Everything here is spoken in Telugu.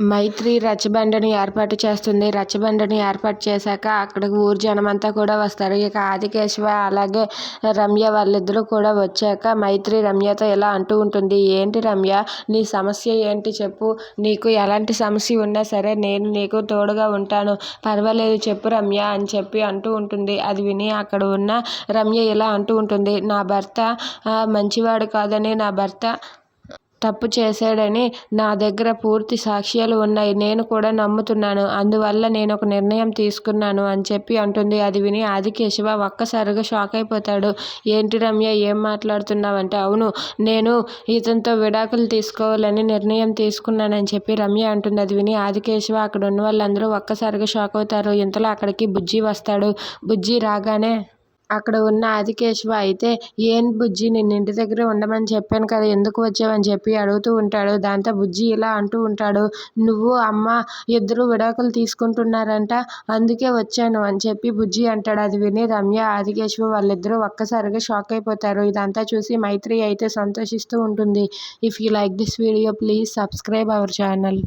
మైత్రి రచ్చబండని ఏర్పాటు చేస్తుంది. రచ్చబండని ఏర్పాటు చేశాక అక్కడికి ఊరు జనమంతా కూడా వస్తారు. ఇక ఆదికేశవ అలాగే రమ్య వాళ్ళిద్దరూ కూడా వచ్చాక మైత్రి రమ్యతో ఇలా అంటూ ఉంటుంది. ఏంటి రమ్య నీ సమస్య ఏంటి చెప్పు. నీకు ఎలాంటి సమస్య ఉన్నా సరే నేను నీకు తోడుగా ఉంటాను. పర్వాలేదు చెప్పు రమ్య అని చెప్పి అంటూ ఉంటుంది. అది విని అక్కడ ఉన్న రమ్య ఇలా అంటూ ఉంటుంది. నా భర్త మంచివాడు కాదని నా భర్త తప్పు చేశాడని నా దగ్గర పూర్తి సాక్ష్యాలు ఉన్నాయి. నేను కూడా నమ్ముతున్నాను. అందువల్ల నేను ఒక నిర్ణయం తీసుకున్నాను అని చెప్పి అంటుంది. అది విని ఆదికేశవ ఒక్కసారిగా షాక్ అయిపోతాడు. ఏంటి రమ్య ఏం మాట్లాడుతున్నావంటే అవును నేను ఇతనితో విడాకులు తీసుకోవాలని నిర్ణయం తీసుకున్నానని చెప్పి రమ్య అంటుంది. అది విని ఆదికేశవ అక్కడ ఉన్న వాళ్ళందరూ ఒక్కసారిగా షాక్ అవుతారు. ఇంతలో అక్కడికి బుజ్జి వస్తాడు. బుజ్జి రాగానే అక్కడ ఉన్న ఆదికేశవ అయితే ఏం బుజ్జి నిన్ను ఇంటి దగ్గర ఉండమని చెప్పాను కదా ఎందుకు వచ్చావని చెప్పి అడుగుతూ ఉంటాడు. దాంతో బుజ్జి ఇలా అంటూ ఉంటాడు నువ్వు అమ్మ ఇద్దరు విడాకులు తీసుకుంటున్నారంట అందుకే వచ్చాను అని చెప్పి బుజ్జి అంటాడు. అది విని రమ్య ఆదికేశవ వాళ్ళిద్దరూ ఒక్కసారిగా షాక్ అయిపోతారు. ఇదంతా చూసి మైత్రి అయితే సంతోషిస్తూ ఉంటుంది. If you like this video please subscribe our channel.